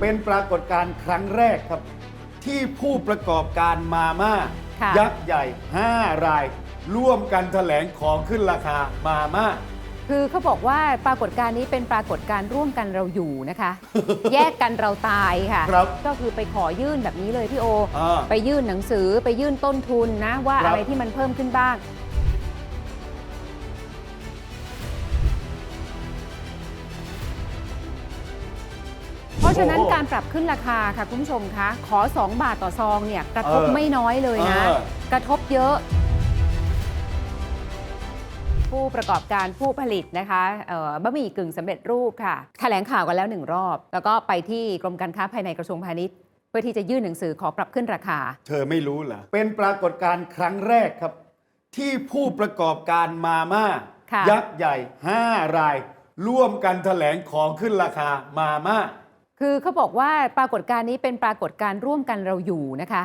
เป็นปรากฏการณ์ครั้งแรกครับ ที่ผู้ประกอบการมาม่าค่ะ ยักษ์ใหญ่ 5 ราย ร่วมกันแถลงของขึ้นราคามาม่า คือเขาบอกว่าปรากฏการณ์นี้เป็นปรากฏการณ์ร่วมกันเราอยู่นะคะ แยกกันเราตายค่ะ ครับก็คือไปขอยื่นแบบนี้เลยพี่โอ อ่าไปยื่นหนังสือไปยื่นต้นทุนนะว่าครับ อะไรที่มันเพิ่มขึ้นบ้าง ราะฉะนั้นการปรับขึ้นราคาค่ะคุณผู้ชมคะขอ 2 บาทต่อซองเนี่ยกระทบเออไม่น้อยเลยนะ เออ กระทบเยอะ ผู้ประกอบการผู้ผลิตนะคะเอ่อบะหมี่กึ่งสำเร็จรูปค่ะแถลงข่าวกันแล้วหนึ่งรอบ แล้วก็ไปที่กรมการค้าภายในกระทรวงพาณิชย์ เพื่อที่จะยื่นหนังสือขอปรับขึ้นราคา เธอไม่รู้เหรอ เป็นปรากฏการณ์ครั้งแรกครับ ที่ผู้ประกอบการมาม่าค่ะ ยักษ์ใหญ่ 5 ราย ร่วมกันแถลงของขึ้นราคามาม่า คือเขาบอกว่าปรากฏการณ์นี้เป็นปรากฏการณ์ร่วมกันเราอยู่นะคะ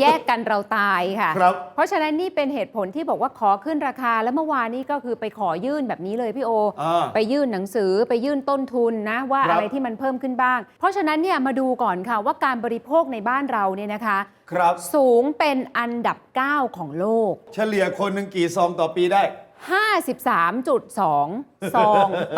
แยกกันเราตายค่ะ ครับ เพราะฉะนั้นนี่เป็นเหตุผลที่บอกว่าขอขึ้นราคาแล้วเมื่อวานนี้ก็คือไปขอยื่นแบบนี้เลยพี่โอ อ่า ไปยื่นหนังสือไปยื่นต้นทุนนะว่าครับอะไรที่มันเพิ่มขึ้นบ้าง เพราะฉะนั้นเนี่ยมาดูก่อนค่ะว่าการบริโภคในบ้านเราเนี่ยนะคะ ครับ สูงเป็นอันดับ 9 ของโลก เฉลี่ยคนหนึ่งกี่ซองต่อปีได้ 53.2 ซอง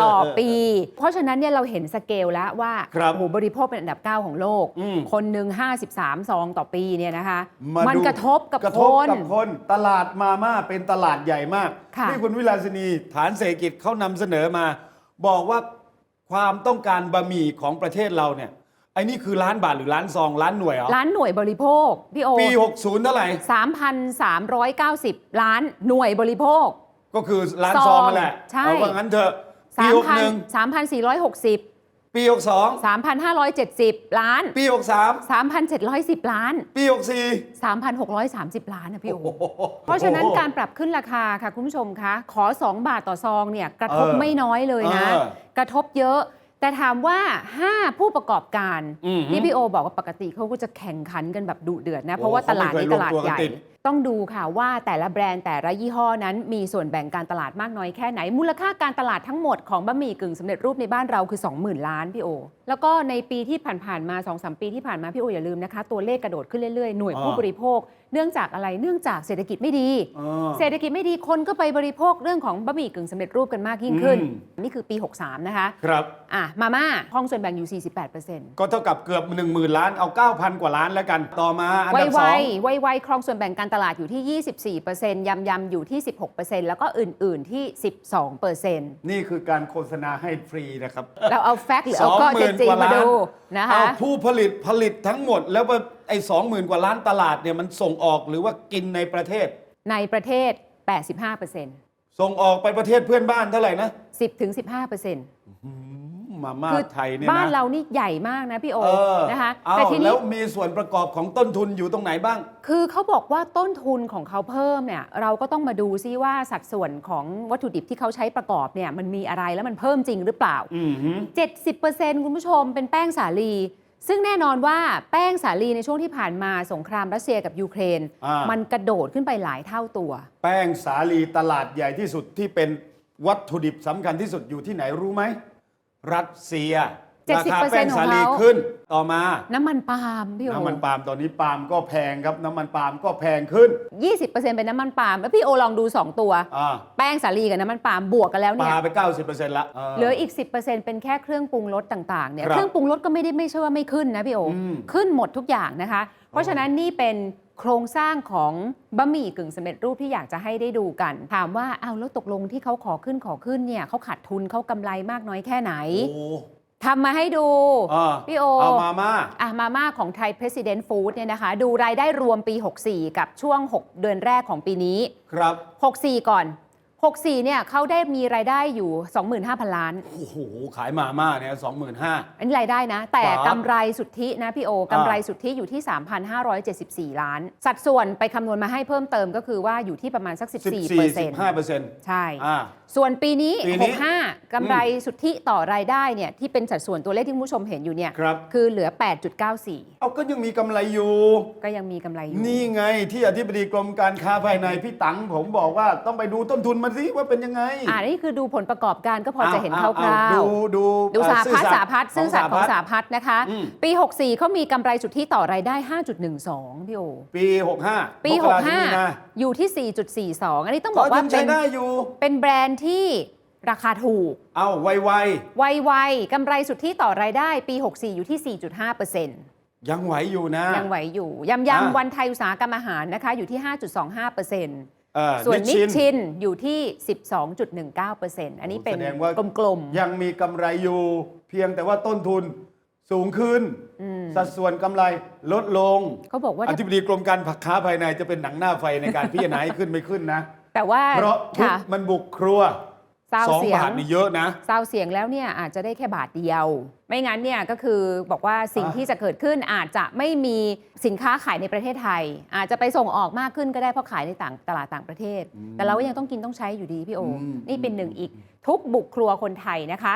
ต่อปี เพราะฉะนั้นเนี่ยเราเห็นสเกลแล้วว่าครับโอ้โหบริโภคเป็นอันดับ 9 ของโลก อืม คนหนึ่ง53 ซองต่อปีเนี่ยนะคะามันดูกระทบกับกระคทบน กับคนตลาดมาม่าเป็นตลาดใหญ่มากค่ะ ที่คุณวิลาสินีฐานเศรษฐกิจเขานำเสนอมา บอกว่าความต้องการบะหมี่ของประเทศเราเนี่ยไอ้นี่คือล้านบาทหรือล้านซองล้านหน่วยเหรอล้านหน่วยบริโภค พี่โอปี 60 เท่าไหร่ 3,390 ล้านหน่วยบริโภค ก็คือล้านซองซองนั่นแหละใช่ เอาว่างั้นเถอะปี 3,000 3,460 61 ปี 62 3,570 ล้าน ปี 63 3,710 ล้าน ปี 64 3,630 ล้านนะพี่โอโอ้โห เพราะฉะนั้นการปรับขึ้นราคาค่ะคุณผู้ชมคะ ขอ 2 บาทต่อซองเนี่ยกระทบเออไม่น้อยเลยนะ เออกระทบเยอะ แต่ถามว่า 5 ผู้ประกอบการอือฮึที่พี่โอบอกว่าปกติเขาก็จะแข่งขันกันแบบดุเดือดนะ เพราะว่าโอ้ตลาดนี้เขาไม่เคยตลาดรวมตัวกันใหญ่ติดต้องดูค่ะว่าแต่ละแบรนด์แต่ละยี่ห้อนั้น มีส่วนแบ่งการตลาดมากน้อยแค่ไหน มูลค่าการตลาดทั้งหมดของบะหมี่กึ่งสำเร็จรูปในบ้านเราคือ 20,000 ล้านพี่โอ แล้วก็ในปีที่ผ่านๆมา2อสปีที่ผ่านมาพี่โออย่าลืมนะคะ ตัวเลขกระโดดขึ้นเรื่อยๆหน่วยผู้อ่าบริโภคเนื่องจากอะไรเนื่องจากเศรษฐกิจไม่ดีเออเศรษฐกิจไม่ดีคนก็ไปบริโภคเรื่องของบะหมี่กึ่งสำเร็จรูปกันมากยิ่งขึ้นอืมนี่คือปี 63 นะคะครับอะมาม่าห้องส่วนแบ่งอยู่ 48%ก็เท่ากับเกือบ 1 0,000 ล้านเอา 9,000 กว่าล้านแล้วกันต่อมาอันไวดับไวสองไวไวครองส่วนแบ่งการตลาดอยู่ที่ 24%ยำยำอยู่ที่ 16%แล้วก็อื่น ๆที่ 12%นี่คือการโฆษณาให้ฟรีนะครับเราเอาแฟกต์หรือเอาข้อเท็จจริงมาดูนะคะ เอาผู้ผลิตผลิตทั้งหมด แล้วว่าไอ้สองหมื่นกว่าล้านตลาดเนี่ยมันส่งออกหรือว่ากินในประเทศ ในประเทศ 85%ส่งออกไปประเทศเพื่อนบ้านเท่าไหร่นะ 10-15% มาม่าคือไทยเนี่ยนะบ้านเรานี่ใหญ่มากนะพี่โอเออนะคะเอาแต่ทีแล้นี้วมีส่วนประกอบของต้นทุนอยู่ตรงไหนบ้าง คือเขาบอกว่าต้นทุนของเขาเพิ่มเนี่ยเราก็ต้องมาดูซิว่าสัดส่วนของวัตถุดิบที่เขาใช้ประกอบเนี่ยมันมีอะไรแล้วมันเพิ่มจริงหรือเปล่า อือหือ70%คุณผู้ชมเป็นแป้งสาลี ซึ่งแน่นอนว่าแป้งสาลีในช่วงที่ผ่านมาสงครามรัสเซียกับยูเครน อ่ามั มันกระโดดขึ้นไปหลายเท่าตัว แป้งสาลีตลาดใหญ่ที่สุดที่เป็นวัตถุดิบสำคัญที่สุดอยู่ที่ไหนรู้ไหม รัสเซีย ราคาแป้งสาลีของเขาขึ้นต่อมา น้ำมันปาล์มพี่โอน้ำมันปาล์มตอนนี้ปาล์มก็แพงครับน้ำมันปาล์มก็แพงขึ้น 20%เป็นน้ำมันปาล์มแล้วพี่โอลองดู 2 ตัวอ่าแป้งสาลีกับน้ำมันปาล์มบวกกันแล้วปเนี่ยลาไป 90%ละเหลืออีก 10%เป็นแค่เครื่องปรุงรสต่างๆเนี่ยครับเครื่องปรุงรสก็ไม่ได้ไม่ใช่ว่าไม่ขึ้นนะพี่โออมขึ้นหมดทุกอย่างนะคะ เพราะฉะนั้นนี่เป็น โครงสร้างของบะหมี่กึ่งสำเร็จรูปที่อยากจะให้ได้ดูกัน ถามว่าเอาวแล้วตกลงที่เขาขอขึ้นขอขึ้นเนี่ยเขาขาดทุนเขากำไรมากน้อยแค่ไหนโอ้ทำมาให้ดูอ่าพี่โอเอามาม่าอะมาม่าของไทย President Food เนี่ยนะคะ ดูรายได้รวมปี 64 กับช่วง 6 เดือนแรกของปีนี้ ครับ 64 ก่อน 64เนี่ยเขาได้มีรายได้อยู่ 25,000 ล้าน โอ้โห ขายมาม่าเนี่ยสองหมื่นห้า อันนี้รายได้นะ แต่ครับกำไรสุทธินะพี่โอกำไรสุทธิอยู่ที่ 3,574 ล้าน สัดส่วนไปคำนวณมาให้เพิ่มเติมก็คือว่าอยู่ที่ประมาณสัก14เปอร์เซ็นต์15เปอร์เซ็นต์ใช่ อ่า ส่วนปีนี้ ปีนี้65 กำไรสุทธิต่อรายได้เนี่ยที่เป็นสัดส่วนตัวเลขที่คุณผู้ชมเห็นอยู่เนี่ยครับคือเหลือ 8.94 เอาก็ยังมีกำไรอยู่ ก็ยังมีกำไรอยู่ นี่ไงที่อธิบดีกรมการค้าภายในพี่ตังผมบอกว่าต้องไปดูต้นทุนมันสิว่าเป็นยังไง อ่านี่คือดูผลประกอบการก็พอจะเห็นคอ้ร่าวดูๆดูดูสาพัฒน์เอ่อสาพัฒน์ซื่อสัตย์ของสาพัฒน์นะคะอืมปี 64เขามีกำไรสุทธิต่อรายได้ 5.12 พี่โอปี 65 ปีมกราถึงมีนา65 อยู่ที่ 4.42 อันนี้ต้องบก็อกว่ายังเป็ใช้นได้อยู่เป็นแบรนด์ที่ราคาถูก เอาไวไวๆกำไรสุทธิต่อรายได้ปี 64 อยู่ที่ 4.5%ๆยังไหวอยู่นะ ยังไหวอยู่ยำอะยำวันไทยอุตสาหกรรมอาหารนะคะ อยู่ที่ 5.25%เอ่อ ส่วนนิชชินชินอยู่ที่ 12.19%อันนี้เป็นแสดงว่ากลมยังมีกำไรอยู่ เพียงแต่ว่าต้นทุนสูงขึ้นๆอืมสัดส่วนกำไรลดลงเขาบอกว่าอธิบดีกรมการค้าภายในจะเป็นหนังหน้าไฟในการพิจารณาให้ขึ้นไม่ขึ้นนะ แต่ว่าเพราะทุกค่ะมันบุกครัว ซาวสองเสียงบาทนี่เยอะนะซาวเสียงแล้วเนี่ยอาจจะได้แค่บาทเดียว ไม่งั้นเนี่ยก็คือบอกว่าสิ่งอะที่จะเกิดขึ้นอาจจะไม่มีสินค้าขายในประเทศไทย อาจจะไปส่งออกมากขึ้นก็ได้เพราะขายในต่างตลาดต่างประเทศ แต่เราก็ยังต้องกินต้องใช้อยู่ดีพี่โอนี่เป็นหนึ่งอีกทุกบุกครัวคนไทยนะคะ